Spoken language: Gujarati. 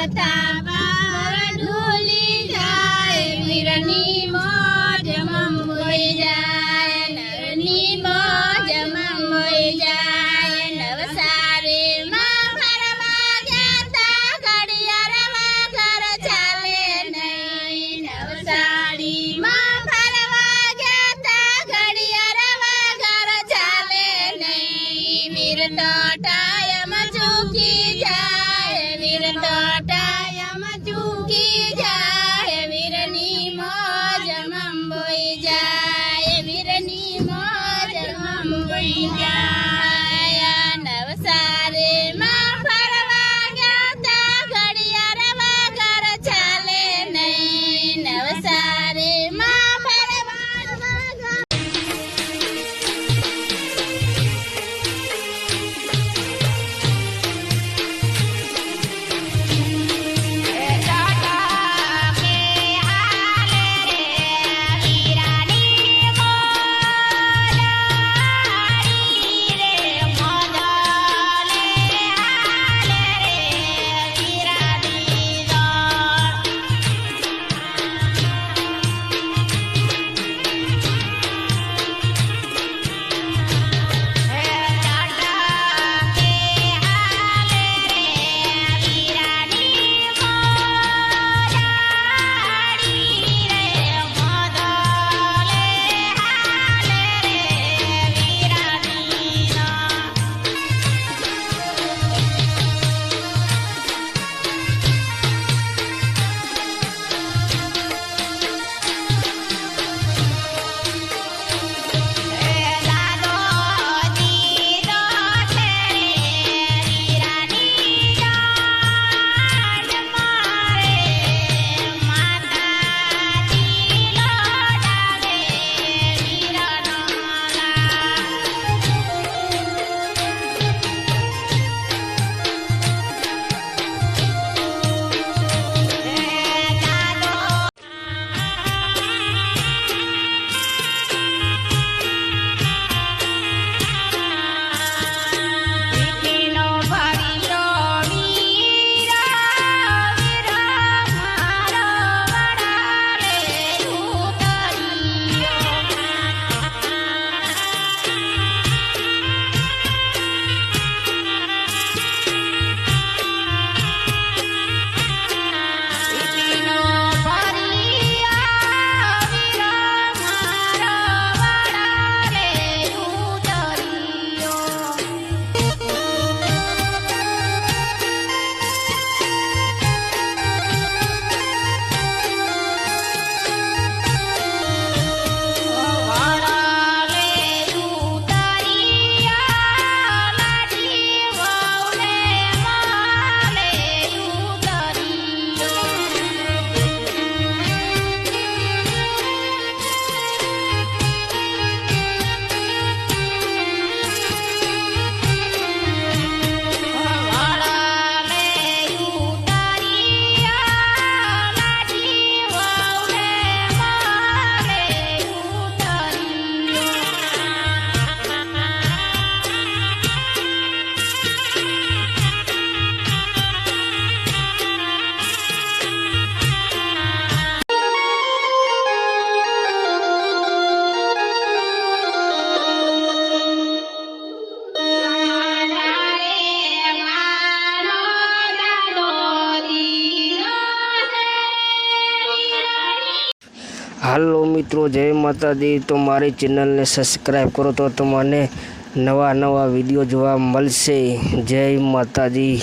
Bhagavatam কাটায় আমার যুগে હાલો મિત્રો, જય માતાજી. તો મારી ચેનલને સબસ્ક્રાઈબ કરો તો તમને નવા નવા વીડિયો જોવા મળશે. જય માતાજી.